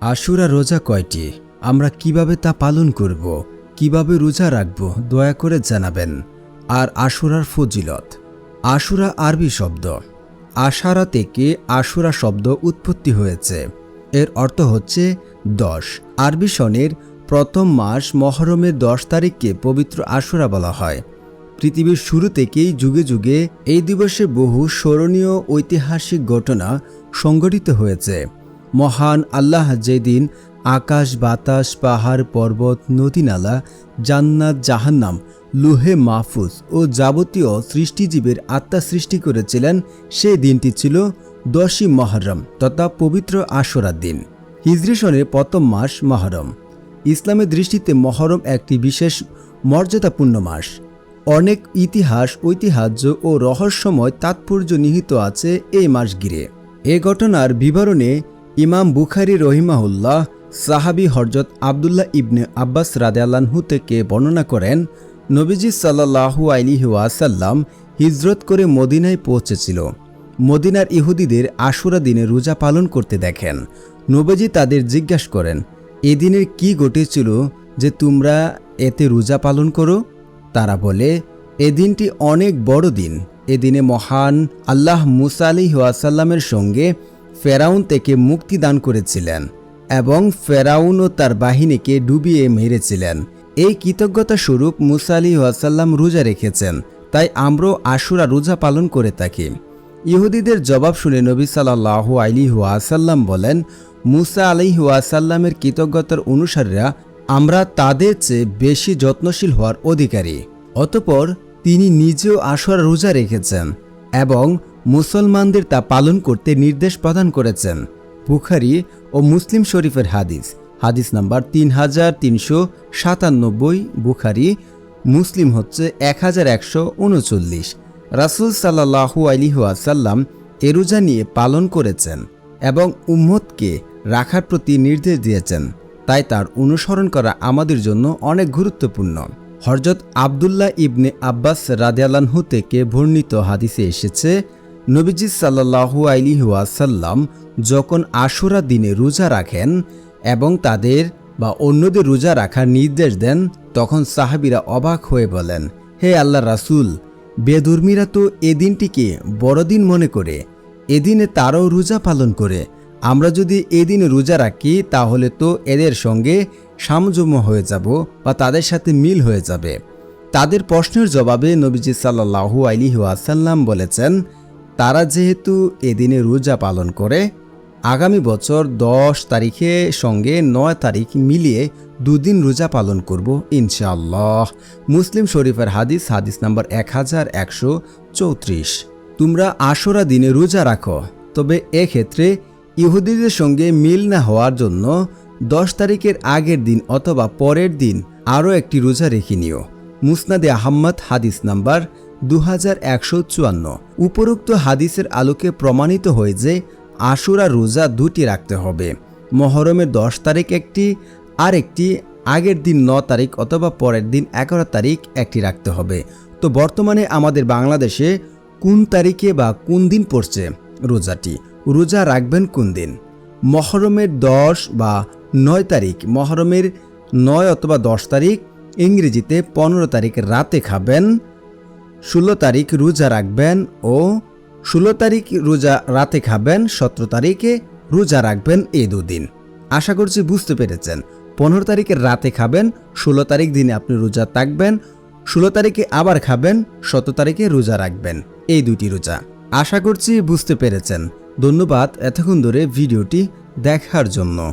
আশুরা রোজা কয়টি? আমরা কীভাবে তা পালন করব? কীভাবে রোজা রাখব? দয়া করে জানাবেন। আর আশুরার ফজিলত। আশুরা আরবি শব্দ। আশারা থেকে আশুরা শব্দ উৎপত্তি হয়েছে। এর অর্থ হচ্ছে দশ। আরবি সনের প্রথম মাস মহরমের দশ তারিখকে পবিত্র আশুরা বলা হয়। পৃথিবীর শুরু থেকেই যুগে যুগে এই দিবসে বহু স্মরণীয় ঐতিহাসিক ঘটনা সংঘটিত হয়েছে। মহান আল্লাহ যেদিন আকাশ, বাতাস, পাহাড়, পর্বত, নদীনালা, জান্নাত, জাহান্নাম, লুহে মাহফুজ ও যাবতীয় সৃষ্টিজীবের আত্মা সৃষ্টি করেছিলেন, সেই দিনটি ছিল দশই মহরম তথা পবিত্র আশরার দিন। হিজরি সনের প্রথম মাস মহরম। ইসলামের দৃষ্টিতে মহরম একটি বিশেষ মর্যাদাপূর্ণ মাস। অনেক ইতিহাস ঐতিহ্য ও রহস্যময় তাৎপর্য নিহিত আছে এই মাস ঘিরে। এ ঘটনার বিবরণে ইমাম বুখারি রহিমাহুল্লাহ, সাহাবি হরজত আবদুল্লাহ ইবনে আব্বাস রাদেয়াল্লাহু থেকে বর্ণনা করেন, নবীজি সাল্লাহু আলিহি ওয়াসাল্লাম হিজরত করে মদিনায় পৌঁছেছিল। মদিনার ইহুদিদের আশুরা দিনে রোজা পালন করতে দেখেন। নবীজি তাদের জিজ্ঞাসা করেন এদিনের কি ঘটেছিল যে তোমরা এতে রোজা পালন করো? তারা বলে, এ দিনটি অনেক বড় দিন। এদিনে মহান আল্লাহ মুসা আলি ওয়াসাল্লামের সঙ্গে ফেরাউন থেকে মুক্তি দান করেছিলেন এবং ফেরাউন ও তার বাহিনীকে ডুবিয়ে মেরেছিলেন। এই কৃতজ্ঞতা স্বরূপ মুসা আলি ওয়াসাল্লাম রোজা রেখেছেন, তাই আমরাও আশুরা রোজা পালন করে থাকি। ইহুদিদের জবাব শুনে নবী সাল্লাহ আলি ওয়াসাল্লাম বলেন, মুসা আলি ওয়াসাল্লামের কৃতজ্ঞতার অনুসারীরা আমরা তাদের চেয়ে বেশি যত্নশীল হওয়ার অধিকারী। অতপর তিনি নিজেও আশুরা রোজা রেখেছেন। এবং মুসলমানদের তা পালন করতে নির্দেশ প্রদান করেছেন। বুখারি ও মুসলিম শরীফের হাদিস। হাদিস নাম্বার তিন হাজার তিনশো সাতানব্বই, বুখারি, মুসলিম হচ্ছে এক হাজার একশো উনচল্লিশ। রাসুল সাল্লাহু আলিহাসাল্লাম এ রোজা নিয়ে পালন করেছেন এবং উম্মতকে রাখার প্রতি নির্দেশ দিয়েছেন। তাই তার অনুসরণ করা আমাদের জন্য অনেক গুরুত্বপূর্ণ। হরজত আবদুল্লাহ ইবনে আব্বাস রাদেয়ালানহু থেকে বর্ণিত হাদিসে এসেছে, নবীজি সাল্লাহু আইলি ওয়াসাল্লাম যখন আশুরা দিনে রোজা রাখেন এবং তাদের বা অন্যদের রোজা রাখার নির্দেশ দেন, তখন সাহাবিরা অবাক হয়ে বলেন, হে আল্লাহ রাসুল বেদুর্মীরা তো এ দিনটিকে বড়দিন মনে করে এদিনে তারাও রোজা পালন করে। আমরা যদি এদিনে রোজা রাখি, তাহলে তো এদের সঙ্গে সামজম্য হয়ে যাব বা তাদের সাথে মিল হয়ে যাবে। তাদের প্রশ্নের জবাবে নবীজি সাল্লাহু আলি ওয়াসাল্লাম বলেছেন, তারা যেহেতু এদিনে রোজা পালন করে, আগামী বছর দশ তারিখে সঙ্গে নয় তারিখ মিলিয়ে দুদিন রোজা পালন করব ইনশাআল্লাহ। মুসলিম শরীফের হাদিস হাদিস নাম্বার এক হাজার একশো চৌত্রিশ। তোমরা আশরা দিনে রোজা রাখো, তবে এক্ষেত্রে ইহুদিদের সঙ্গে মিল না হওয়ার জন্য দশ তারিখের আগের দিন অথবা পরের দিন আরও একটি রোজা রেখে নিও। মুসনাদে আহম্মদ হাদিস নাম্বার দু হাজার একশো চুয়ান্ন। উপরোক্ত হাদিসের আলোকে প্রমাণিত হয়ে যে আশুরা রোজা দুটি রাখতে হবে। মহরমের দশ তারিখ একটি আর একটি আগের দিন ন তারিখ অথবা পরের দিন এগারো তারিখ একটি রাখতে হবে। তো বর্তমানে আমাদের বাংলাদেশে কোন তারিখে বা কোন দিন পড়ছে রোজাটি? রোজা রাখবেন কোন দিন? মহরমের দশ বা নয় তারিখ মহরমের নয় অথবা দশ তারিখ, ইংরেজিতে পনেরো তারিখ রাতে খাবেন, ষোলো তারিখ রোজা রাখবেন ও ষোলো তারিখ রোজা রাতে খাবেন, সতেরো তারিখে রোজা রাখবেন এই দুদিন। আশা করছি বুঝতে পেরেছেন। পনেরো তারিখের রাতে খাবেন, ষোলো তারিখ দিনে আপনি রোজা থাকবেন, ষোলো তারিখে আবার খাবেন, সতেরো তারিখে রোজা রাখবেন। এই দুটি রোজা। আশা করছি বুঝতে পেরেছেন। ধন্যবাদ এতক্ষণ ধরে ভিডিওটি দেখার জন্য।